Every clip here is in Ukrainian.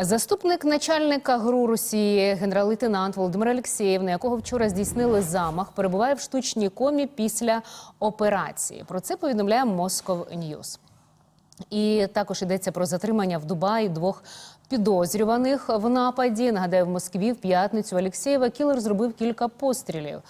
Заступник начальника ГРУ Росії, генерал-лейтенант Володимир Алєксєєв, на якого вчора здійснили замах, перебуває в штучній комі після операції. Про це повідомляє Москов Ньюс. І також йдеться про затримання в Дубаї двох підозрюваних в нападі. Нагадаю, в Москві в п'ятницю Алєксєєва кілер зробив кілька пострілів.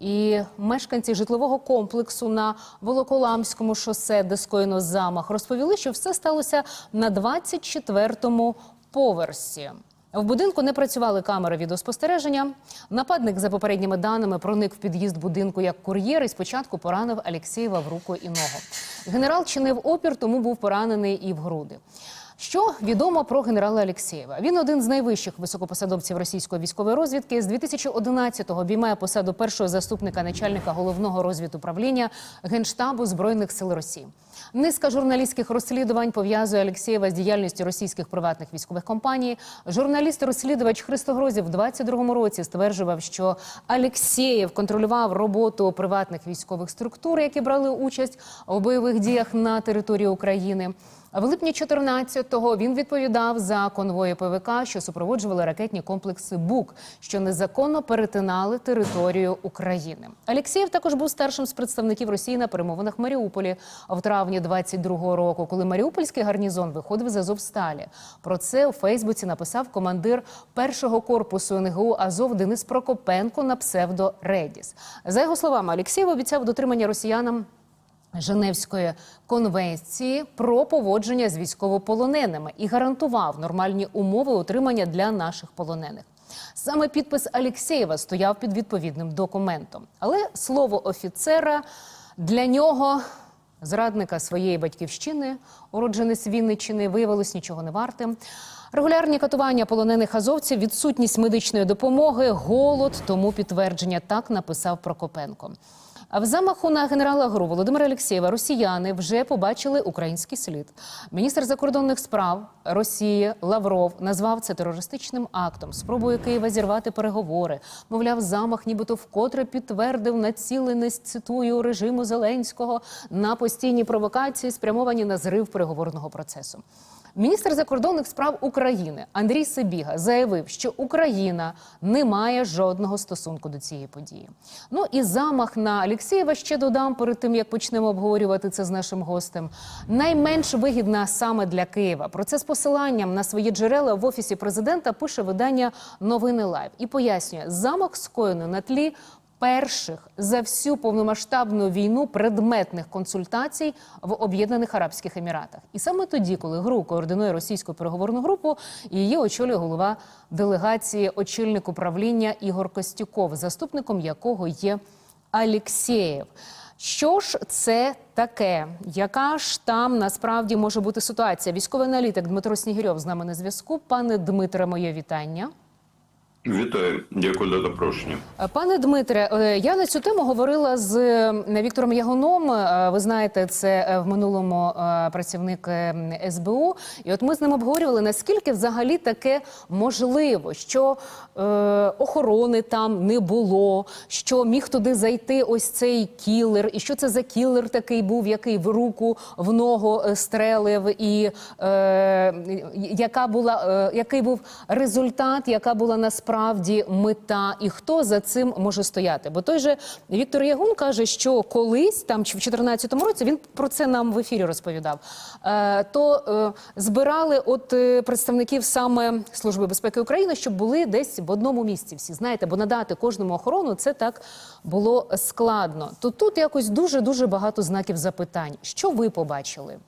І мешканці житлового комплексу на Волоколамському шосе, де скоєно замах, розповіли, що все сталося на 24-му поверсі. В будинку не працювали камери відеоспостереження. Нападник, за попередніми даними, проник в під'їзд будинку як кур'єр і спочатку поранив Алєксєєва в руку і ногу. Генерал чинив опір, тому був поранений і в груди. Що відомо про генерала Алєксєєва? Він один з найвищих високопосадовців російської військової розвідки. З 2011-го обіймає посаду першого заступника начальника головного розвідуправління Генштабу збройних сил Росії. Низка журналістських розслідувань пов'язує Алєксєєва з діяльністю російських приватних військових компаній. Журналіст-розслідувач Христо Грозів в 22-му році стверджував, що Алєксєєв контролював роботу приватних військових структур, які брали участь у бойових діях на території України. В липні 14-го він відповідав за конвої ПВК, що супроводжували ракетні комплекси БУК, що незаконно перетинали територію України. Алєксєєв також був старшим з представників Росії на перемовинах в Маріуполі в травні 22-го року, коли Маріупольський гарнізон виходив з Азовсталі. Про це у Фейсбуці написав командир першого корпусу НГУ Азов Денис Прокопенко на псевдо Редіс. За його словами, Алєксєєв обіцяв дотримання росіянам. Женевської конвенції про поводження з військовополоненими і гарантував нормальні умови утримання для наших полонених. Саме підпис Алєксєєва стояв під відповідним документом. Але слово офіцера для нього, зрадника своєї батьківщини, уродженець Вінниччини, виявилось нічого не вартим. Регулярні катування полонених азовців, відсутність медичної допомоги, голод, тому підтвердження так написав Прокопенко. В замаху на генерала ГРУ Володимира Алєксєєва росіяни вже побачили український слід. Міністр закордонних справ Росії Лавров назвав це терористичним актом, спробою Києва зірвати переговори. Мовляв, замах, нібито вкотре підтвердив націленість, цитую режиму Зеленського на постійні провокації, спрямовані на зрив переговорного процесу. Міністр закордонних справ України Андрій Сибіга заявив, що Україна не має жодного стосунку до цієї події. Ну і замах на Алєксєєва ще додам перед тим, як почнемо обговорювати це з нашим гостем. Найменш вигідна саме для Києва. Про це з посиланням на свої джерела в офісі президента пише видання Новини Лайв і пояснює, замах скоєно на тлі перших за всю повномасштабну війну предметних консультацій в Об'єднаних Арабських Еміратах. І саме тоді, коли ГРУ координує російську переговорну групу, її очолює голова делегації, очільник управління Ігор Костюков, заступником якого є Алєксєєв. Що ж це таке? Яка ж там насправді може бути ситуація? Військовий аналітик Дмитро Снігирьов з нами на зв'язку. Пане Дмитре, моє вітання. Вітаю, дякую за запрошення. Пане Дмитре, е, я на цю тему говорила з е, Віктором Ягоном. Е, Ви знаєте, це е, в минулому е, працівник е, СБУ. І от ми з ним обговорювали, наскільки взагалі таке можливо, що е, охорони там не було, що міг туди зайти ось цей кілер, і що це за кілер такий був, який в руку, в ногу е, стрелив, і е, яка була, е, який був результат, яка була насправді мета, і хто за цим може стояти? Бо той же Віктор Ягун каже, що колись, там чи в 2014 році, він про це нам в ефірі розповідав. Е, то е, збирали от е, представників саме Служби безпеки України, щоб були десь в одному місці. Всі знаєте, бо надати кожному охорону це так було складно. То тут якось дуже дуже багато знаків запитань. Що ви побачили?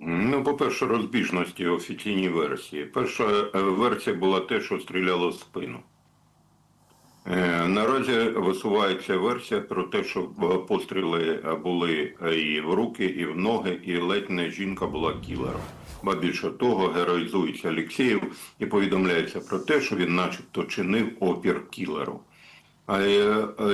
Ну, по-перше, розбіжності в офіційній версії. Перша е, версія була те, що стріляло в спину. Е, Наразі висувається версія про те, що постріли е, були і в руки, і в ноги, і ледь не жінка була кілером. Ба більше того, героїзується Алєксєєв і повідомляється про те, що він начебто чинив опір кілеру.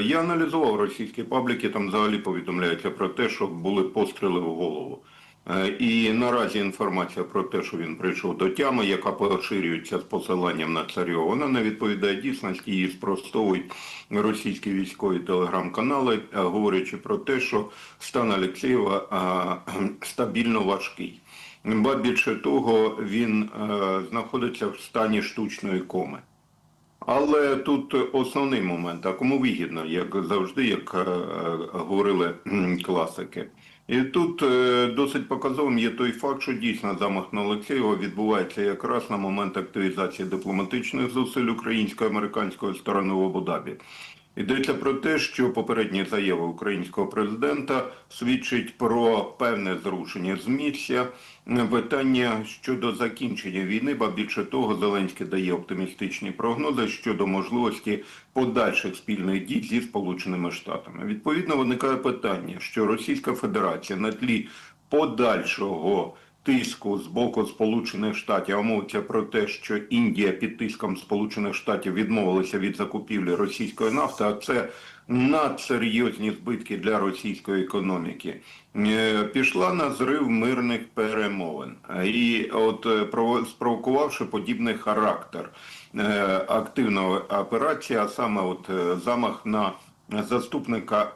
Я аналізував російські пабліки, там взагалі повідомляється про те, що були постріли в голову. Е, І наразі інформація про те, що він прийшов до тями, яка поширюється з посиланням на царьова, вона не відповідає дійсності, її спростовують російські військові телеграм-канали, е, говорячи про те, що стан Алєксєєва е, стабільно важкий. ба більше того, він знаходиться в стані штучної коми. Але тут основний момент, а кому вигідно, як завжди, як говорили класики. І тут е, досить показовим є той факт, що дійсно замах на Олексєєва відбувається якраз на момент активізації дипломатичних зусиль українсько-американської сторони в Абу-Дабі. Йдеться про те, що попередні заяви українського президента свідчить про певне зрушення з місця питання щодо закінчення війни, ба більше того, Зеленський дає оптимістичні прогнози щодо можливості подальших спільних дій зі Сполученими Штатами. Відповідно, виникає питання, що Російська Федерація на тлі подальшого тиску з боку Сполучених Штатів, а мовиться про те, що Індія під тиском Сполучених Штатів відмовилася від закупівлі російської нафти, а це надсерйозні збитки для російської економіки. е, Пішла на зрив мирних перемовин і, от е, спровокувавши подібний характер е, активної операції, а саме от замах на заступника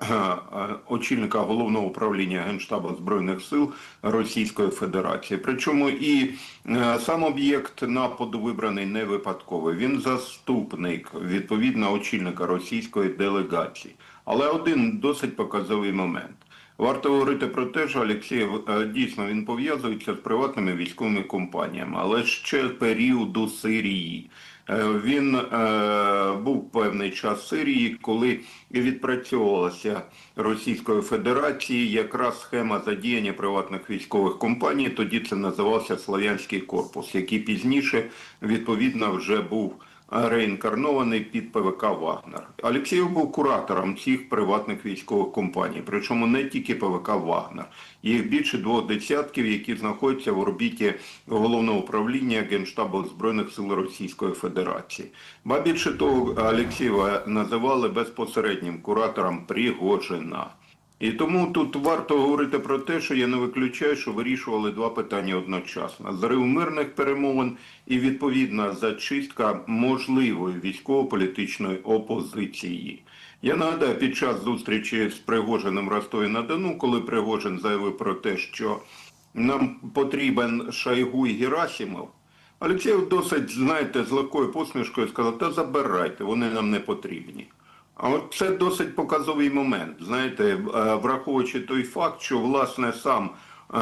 очільника головного управління Генштабу Збройних сил Російської Федерації. Причому і е, сам об'єкт нападу вибраний не випадково. Він заступник відповідно очільника російської делегації. Але один досить показовий момент. Варто говорити про те, що Олексєєв е, дійсно він пов'язується з приватними військовими компаніями, але ще періоду Сирії. Е, Він е, був певний час в Сирії, коли відпрацьовувалася Російською Федерацією якраз схема задіяння приватних військових компаній. Тоді це називався Слов'янський корпус, який пізніше відповідно вже був реінкарнований під ПВК Вагнер. Олексєєв був куратором цих приватних військових компаній, причому не тільки ПВК Вагнер. Їх більше двох десятків, які знаходяться в орбіті головного управління Генштабу Збройних сил Російської Федерації. Ба більше того, Олексєєва називали безпосереднім куратором Пригожина. І тому тут варто говорити про те, що я не виключаю, що вирішували два питання одночасно: зрив мирних перемовин і відповідна зачистка можливої військово-політичної опозиції. Я нагадаю, під час зустрічі з Пригожиним Ростові на Дону, коли Пригожин заявив про те, що нам потрібен Шойгу і Герасимов, Олексєєв досить, знаєте, з легкою посмішкою сказав, та забирайте, вони нам не потрібні. А от це досить показовий момент. Знаєте, е, враховуючи той факт, що власне сам е,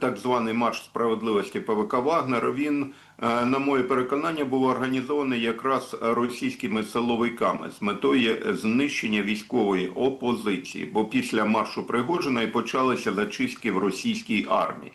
так званий марш справедливості ПВК Вагнер, він, е, на моє переконання, був організований якраз російськими силовиками з метою знищення військової опозиції. Бо після маршу Пригожина і почалися зачистки в російській армії.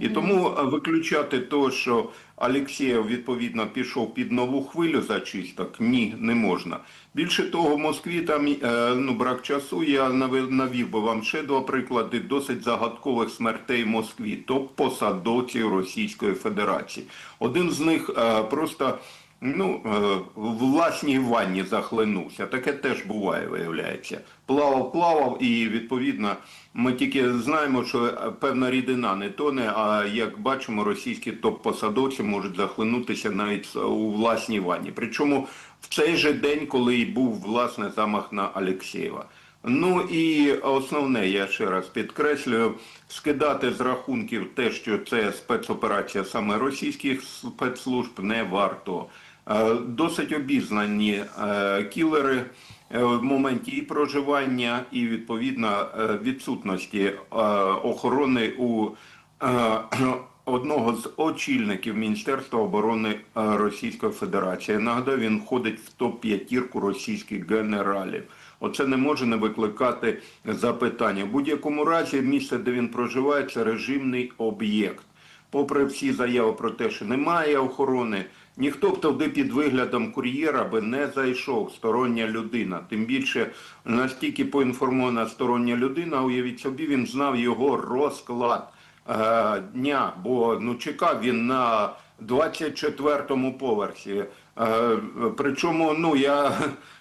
І тому виключати то, що Алексєєв відповідно пішов під нову хвилю зачисток, ні, не можна. Більше того, в Москві там е, ну брак часу. Я навів, би вам ще два приклади досить загадкових смертей в Москві, топ-посадовців Російської Федерації. Один з них е, просто. Ну, е, власній ванні захлинувся. Таке теж буває, виявляється. Плавав, плавав, і відповідно ми тільки знаємо, що певна рідина не тоне. А як бачимо, російські топ-посадовці можуть захлинутися навіть у власній ванні. Причому в цей же день, коли і був власне замах на Алексєєва. Ну і основне, я ще раз підкреслюю, скидати з рахунків те, що це спецоперація саме російських спецслужб, не варто. Е, Досить обізнані е, кілери е, в моменті і проживання, і відповідно відсутності охорони у одного з очільників Міністерства оборони Російської Федерації. Нагадаю, він входить в топ-п'ятірку російських генералів. Оце не може не викликати запитання. В будь-якому разі місце, де він проживає, це режимний об'єкт. Попри всі заяви про те, що немає охорони, ніхто б туди під виглядом кур'єра би не зайшов стороння людина. Тим більше настільки поінформована стороння людина, уявіть собі, він знав його розклад е, дня, бо ну чекав він на 24-му поверсі. Е, причому, ну я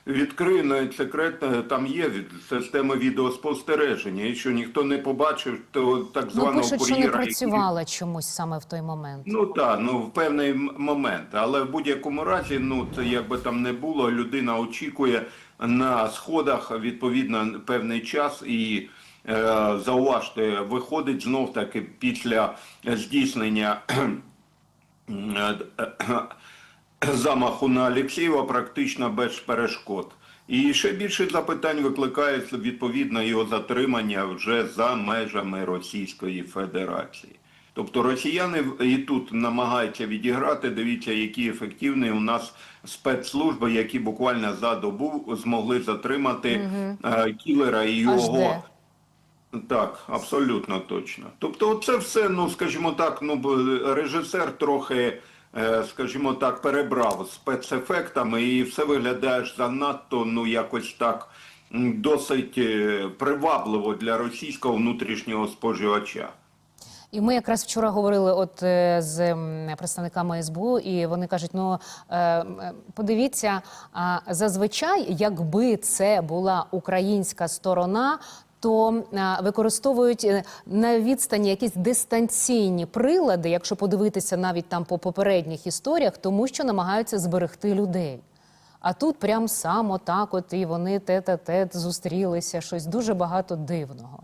відкрию навіть секретно, там є від системи відеоспостереження, і що ніхто не побачив то так Ну, званого пишуть, що не кур'єра. який- працювала чомусь саме в той момент. Ну так, ну в певний момент. Але в будь-якому разі, ну це як би там не було, людина очікує на сходах відповідно певний час і е, зауважте, виходить знов таки після здійснення е, замаху на Алєксєєва практично без перешкод. І ще більше запитань викликає відповідно його затримання вже за межами Російської Федерації. Тобто росіяни і тут намагаються відіграти. Дивіться, які ефективні у нас спецслужби, які буквально за добу змогли затримати е, кілера і його. Так, абсолютно точно. Тобто, це все, ну скажімо так, ну режисер трохи, скажімо так, перебрав спецефектами, і все виглядає занадто, ну якось так досить е, привабливо для російського внутрішнього споживача. І ми якраз вчора говорили от е, з представниками СБУ, і вони кажуть: ну е, е, подивіться, зазвичай, якби це була українська сторона. То використовують е, на відстані якісь дистанційні прилади, якщо подивитися навіть там по попередніх історіях, тому що намагаються зберегти людей. А тут прям само так, от і вони тет-а-тет зустрілися, щось дуже багато дивного.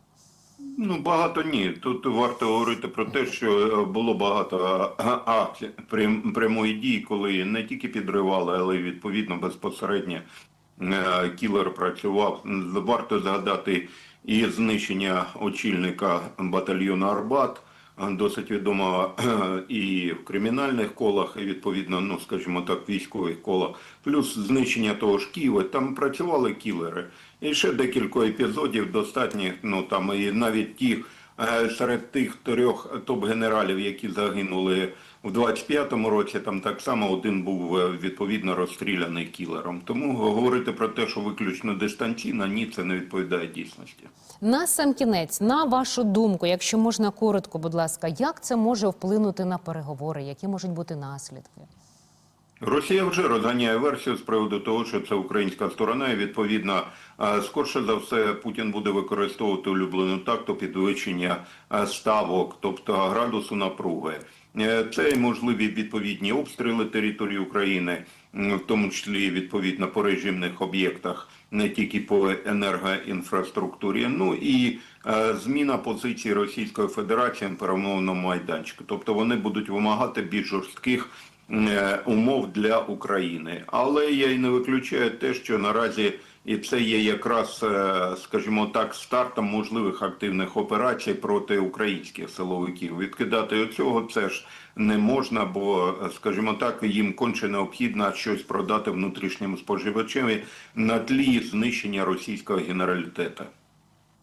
Ну, багато ні. Тут варто говорити про те, що е, було багато а, акцій прям- прямої дії, коли не тільки підривали, але й відповідно безпосередньо е, кілер працював. Варто згадати і знищення очільника батальйону Арбат. е, Досить відомо е, і в кримінальних колах, і відповідно, ну скажімо так, військових колах, плюс знищення того ж Києва. Там працювали кілери. І ще декілька епізодів достатніх. Ну там і навіть ті е, серед тих трьох топ-генералів, які загинули в 25-му році, там так само один був е, відповідно розстріляний кілером. Тому говорити про те, що виключно дистанційно, ні, це не відповідає дійсності. На сам кінець, на вашу думку, якщо можна коротко, будь ласка, як це може вплинути на переговори? Які можуть бути наслідки? Росія вже розганяє версію з приводу того, що це українська сторона, і відповідно, е, скорше за все, Путін буде використовувати улюблену такту підвищення е, ставок, тобто градусу напруги. Е, Це і можливі відповідні обстріли території України, в тому числі відповідно по режимних об'єктах, не тільки по енергоінфраструктурі. Ну і зміна позиції Російської Федерації на перемовному майданчику. Тобто вони будуть вимагати більш жорстких умов для України. Але я й не виключаю те, що наразі і це є якраз, е, скажімо так, стартом можливих активних операцій проти українських силовиків. Відкидати оцього це ж не можна, бо, е, скажімо так, їм конче необхідно щось продати внутрішнім споживачам на тлі знищення російського генералітету.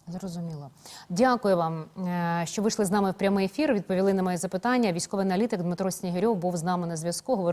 Зрозуміло. Дякую вам, е, що вийшли з нами в прямий ефір. Відповіли на мої запитання. Військовий аналітик Дмитро Снігирьов був з нами на зв'язку.